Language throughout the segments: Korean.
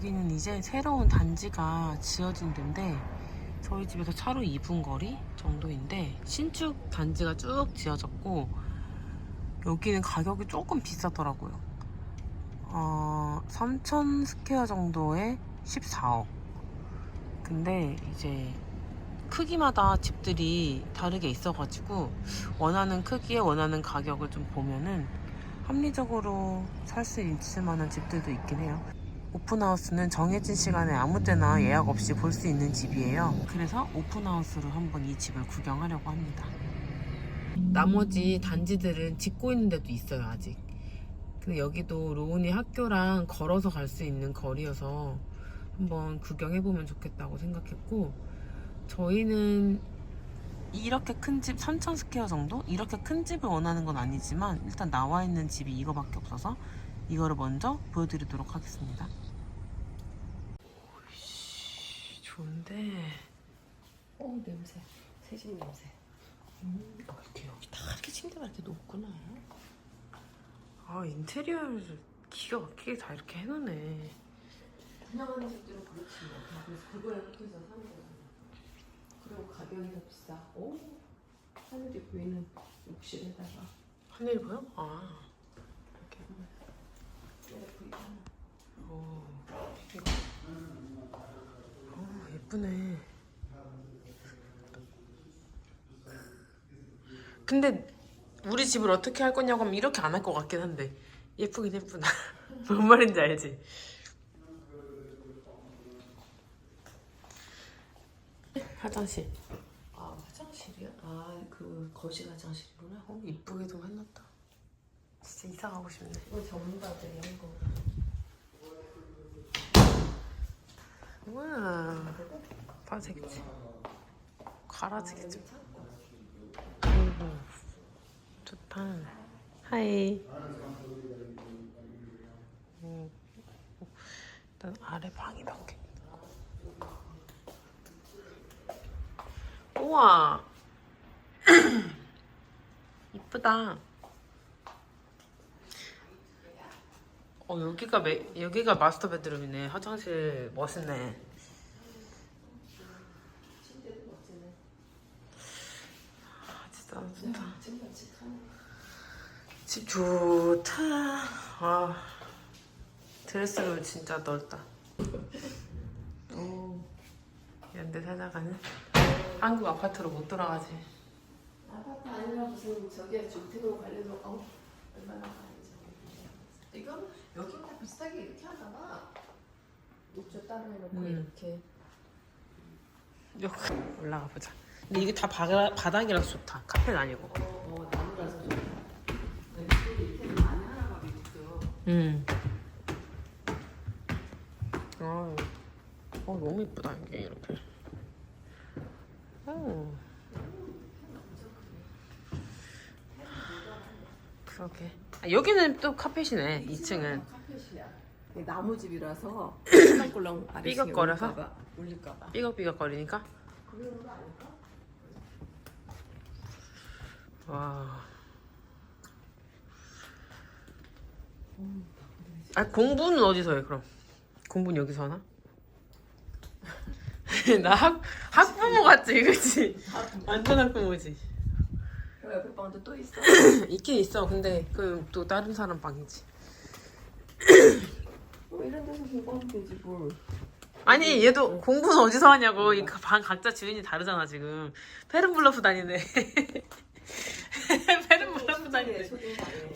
여기는 이제 새로운 단지가 지어진 데인데 저희 집에서 차로 2분 거리 정도인데 신축 단지가 쭉 지어졌고 여기는 가격이 조금 비싸더라고요. 어, 3천 스퀘어 정도에 14억. 근데 이제 크기마다 집들이 다르게 있어가지고 원하는 크기에 원하는 가격을 좀 보면은 합리적으로 살 수 있을 만한 집들도 있긴 해요. 오픈하우스는 정해진 시간에 아무 때나 예약 없이 볼 수 있는 집이에요. 그래서 오픈하우스로 한번 이 집을 구경하려고 합니다. 나머지 단지들은 짓고 있는 데도 있어요, 아직. 근데 여기도 로운이 학교랑 걸어서 갈 수 있는 거리여서 한번 구경해보면 좋겠다고 생각했고, 저희는 이렇게 큰 집, 3천 스퀘어 정도? 이렇게 큰 집을 원하는 건 아니지만, 일단 나와 있는 집이 이거밖에 없어서, 이거를 먼저 보여드리도록 하겠습니다. 오이씨, 좋은데. 어 냄새 새집 냄새 음, 어, 이렇게 여기 다 이렇게 침대가 이렇게 높구나. 아, 인테리어를 기가 막히게 다 이렇게 해놓네. 분양하는 집들은 그렇지 뭐. 그래서 그거에 합해서 사는 거잖아 그리고 가격이 더 비싸 오 하늘이 보이는 욕실에다가 하늘이 보여? 아, 이렇게. 네, 보이잖아 오, 이거. 어, 예쁘네. 근데 우리 집을 어떻게 할 거냐고 하면 이렇게 안 할 것 같긴 한데 예쁘긴 예쁘다. 뭔 말인지 알지? 화장실. 아 화장실이야? 아그 거실 화장실이구나 어, 이쁘게 좀 해놨다. 진짜 이사 가고 싶네. 이거 전문가들이 한 거. 우와, 되겠지. 갈아지겠지. 아, 아이고, 좋다. 하이. 음, 일단 아래 방이 몇 개. 우와. 이쁘다. 어 여기가 매, 여기가 마스터 베드룸이네. 화장실 멋있네. 아, 진짜 좋다. 집 좋다. 와 드레스룸 진짜 넓다. 오 연대 살다가는 한국 아파트로 못 돌아가지. 아파트 아니라 무슨 저기 주택으로 가려도 어 얼마나 가야지 이건 여기는 다 비슷하게 이렇게 봐 욕조 따로 해놓고 음. 이렇게 여기 올라가 보자. 근데 이게 다 바다, 바닥이라서 좋다. 카페는 아니고. 어 나무라서 좋다 이렇게 이렇게 많이 하나 봐 이렇게 음. 아, 어 너무 이쁘다 이게 이렇게. 어. 그러게. 아, 여기는 또 카펫이네. 2층은. 카펫이야 나무 집이라서 꿀렁꿀렁 아래층에 삐걱거려서? 올릴까봐 올릴까봐 삐걱삐걱거리니까. 와. 아 공부는 어디서 해 그럼? 공부는 여기서 하나? 나 학, 학부모 같지 그치? 완전 학부모지 그 옆에 방도 또 있어. 있긴 있어. 근데 그 또 다른 사람 방이지. 뭐 이런 데서 공부하면 되지 뭘. 아니 얘도 공부는 어디서 하냐고. 이 방 각자 주인이 다르잖아 지금. 페른블러프 다니네. 페른블러프 다니네.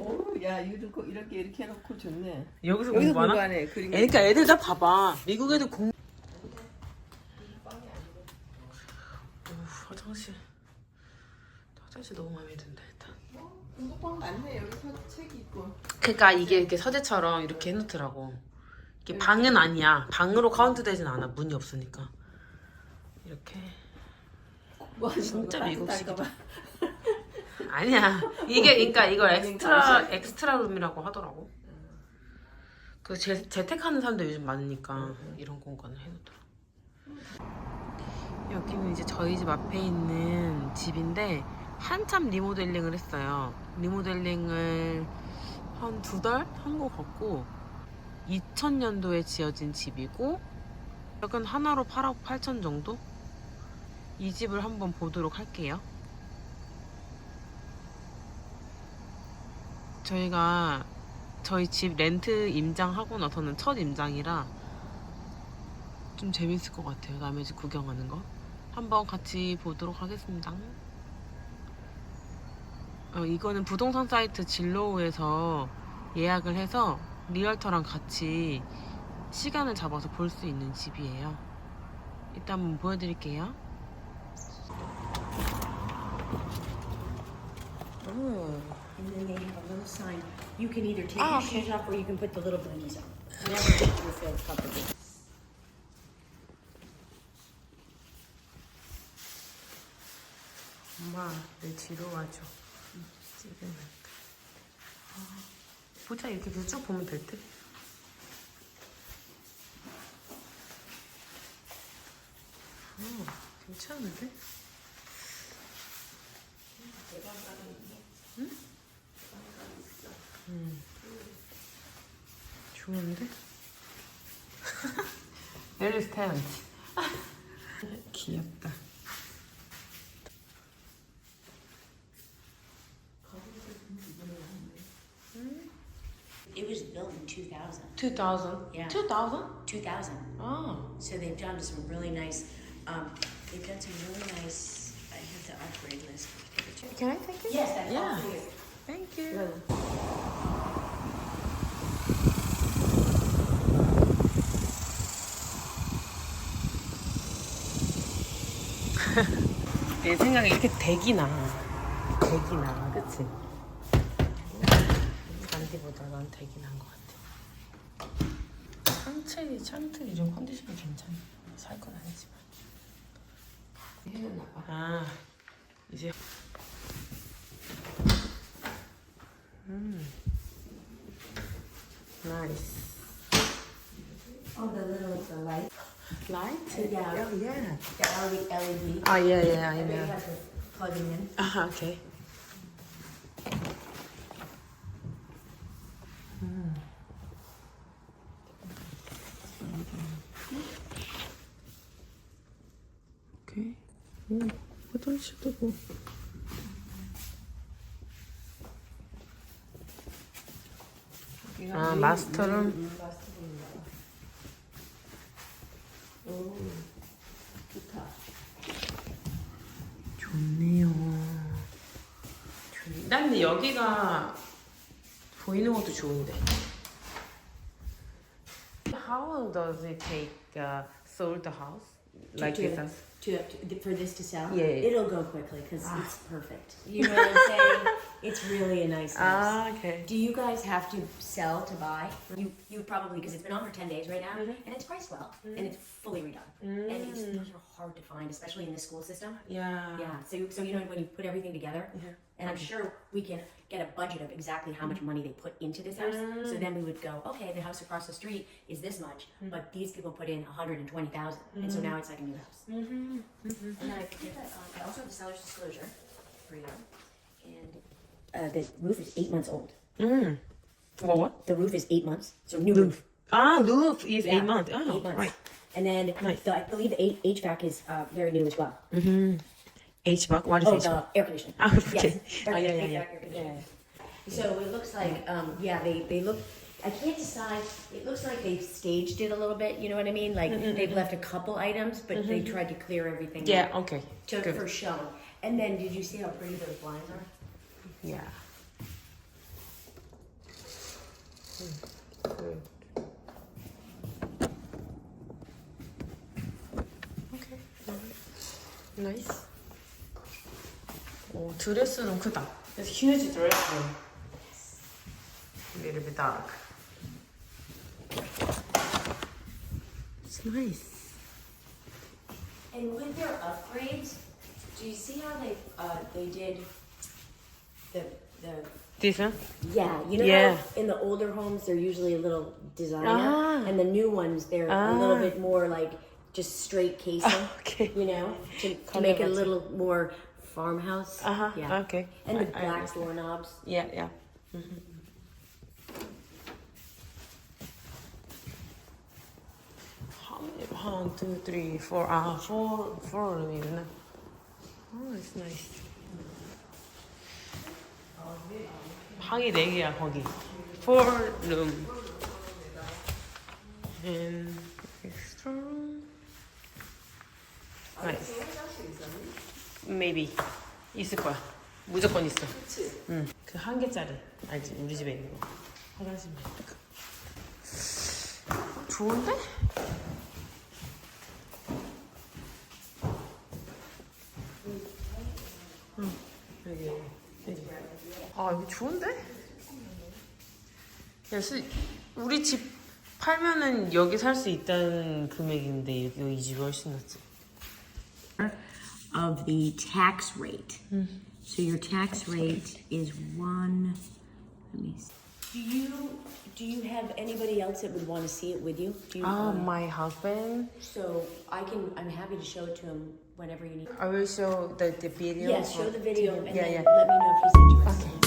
어야 이거 이렇게 이렇게 해놓고 좋네. 여기서 여기서 공부하나? 공부하네 그러니까 애들 다 봐봐. 미국 애들 공 오, 화장실 화장실 너무 마음에 든다 일단 공부방 많네 여기서 책이 있고 그러니까 이게 이렇게 서재처럼 이렇게 해놓더라고. 이게 방은 아니야. 방으로 카운트 되진 않아. 문이 없으니까. 이렇게. 뭐 진짜 미국식이다. 봐. 아니야. 이게 그러니까 이걸 엑스트라 엑스트라 룸이라고 하더라고. 그 재, 재택하는 사람도 요즘 많으니까 이런 공간을 해놓더라고 여기는 이제 저희 집 앞에 있는 집인데 한참 리모델링을 했어요. 리모델링을 한 두 달 한 것 같고 2000년도에 지어진 집이고 약간 하나로 8억 8천 정도? 이 집을 한번 보도록 할게요. 저희가 저희 집 렌트 임장하고 나서는 첫 임장이라 좀 재밌을 것 같아요. 남의 집 구경하는 거. 한번 같이 보도록 하겠습니다. 어, 이거는 부동산 사이트 진로우에서 예약을 해서 리얼터랑 같이 시간을 잡아서 볼 수 있는 집이에요. 이따 한번 보여드릴게요. 오. And then they have a little sign. You can either take Ah, your okay. shoes off or you can put the little bunnies on. Whatever you feel comfortable. 엄마 내 뒤로 와줘 찍으니까 아, 보자 이렇게 계속 쭉 보면 될 듯? 어, 괜찮은데? 응? 음. 좋은데? Stand. 귀엽다. 2000. 2000? Yeah. 2000? 2000. 아. So they've done some really nice, um, they've done some really nice, I have the upgrade list. Can I take it? Yes, that's Yeah. all for you. Thank you. 내 생각에 이렇게 대기나 대기나 그치? 잔디보다 난 대기 난것 같아 상체 창틀이 좀 컨디션이 괜찮아 살 건 아니지만. 아 이제 음 나이스 Oh, the little, the light. 라이트 Yeah. yeah The LED. 아 예예 And 아니면 in. 아오케이 음. 오케이 오 화장실도 뭐 아, 마스터룸? 오, 좋다. 좋네요. 좋네. 난 근데 여기가 보이는 것도 좋은데. How long does it take uh, sold the house like To- this? house? To, to, for this to sell? Yeah. It'll go quickly because it's perfect. You know what I'm saying? It's really a nice house. Ah, okay. Do you guys have to sell to buy? You you probably because it's been on for ten days right now, Mhm. and it's priced well, and it's fully redone. And it's, those are hard to find, especially in the school system. Yeah. Yeah. So so you know when you put everything together, Yeah. And I'm sure we can get a budget of exactly how much money they put into this house. So then we would go, okay, the house across the street is this much, but these people put in 120,000, and so now it's like a new house. Mm-hmm. And then I did that, um, I also have the seller's disclosure for you. And uh, the roof is eight months old. Mm. What? What? The roof is eight months, so new roof. Ah, roof is Yeah, eight months. Oh, eight months. right. And then Nice. the, I believe the H- HVAC is uh, very new as well. Mm-hmm. HVAC. What is Oh, HVAC? the air conditioning. Ah, okay. Yes. Ah, yeah, yeah, HVAC yeah. air conditioning. So it looks like, um, yeah, they, they look, I can't decide, it looks like they've staged it a little bit, you know what I mean? Like they've left a couple items, but they tried to clear everything Yeah. Okay. to, Good. for show. And then did you see how pretty those blinds are? Yeah. Good. Okay. Nice. 오, 드레스룸 크다. It's huge dress room. Little bit dark. It's nice. And with their upgrades, do you see how they uh, they did the the This one? yeah you know Yeah. how in the older homes they're usually a little designer Ah. and the new ones they're a little Ah. bit more like just straight casing Okay. you know to, to Color make it a matching. little more farmhouse Uh huh. yeah Okay. and the I- I black understand. doorknobs Yeah, yeah. Mhm. one, two, three, four. 아, four, four 룸이구나. Oh, it's nice. 방이 네 개야 거기. Four room. And extra room. Nice. Maybe 있을 거야. 무조건 있어. 그치? 응. 그 한 개짜리 알지? 우리 집에 있는 거. 화장실. 좋은데? 응. 여기. 아 여기 좋은데? 야, 수, 우리 집 팔면은 여기 살 수 있다는 금액인데 여기 이 집이 훨씬 낫지. Of the tax rate. So your tax rate is one. Let me see. Do you do you have anybody else that would want to see it with you? Do you, um, my husband. so I can. I'm happy to show it to him whenever you need. I will show the, the video. Yes, show the video and yeah, then yeah. let me know if he's interested. Okay.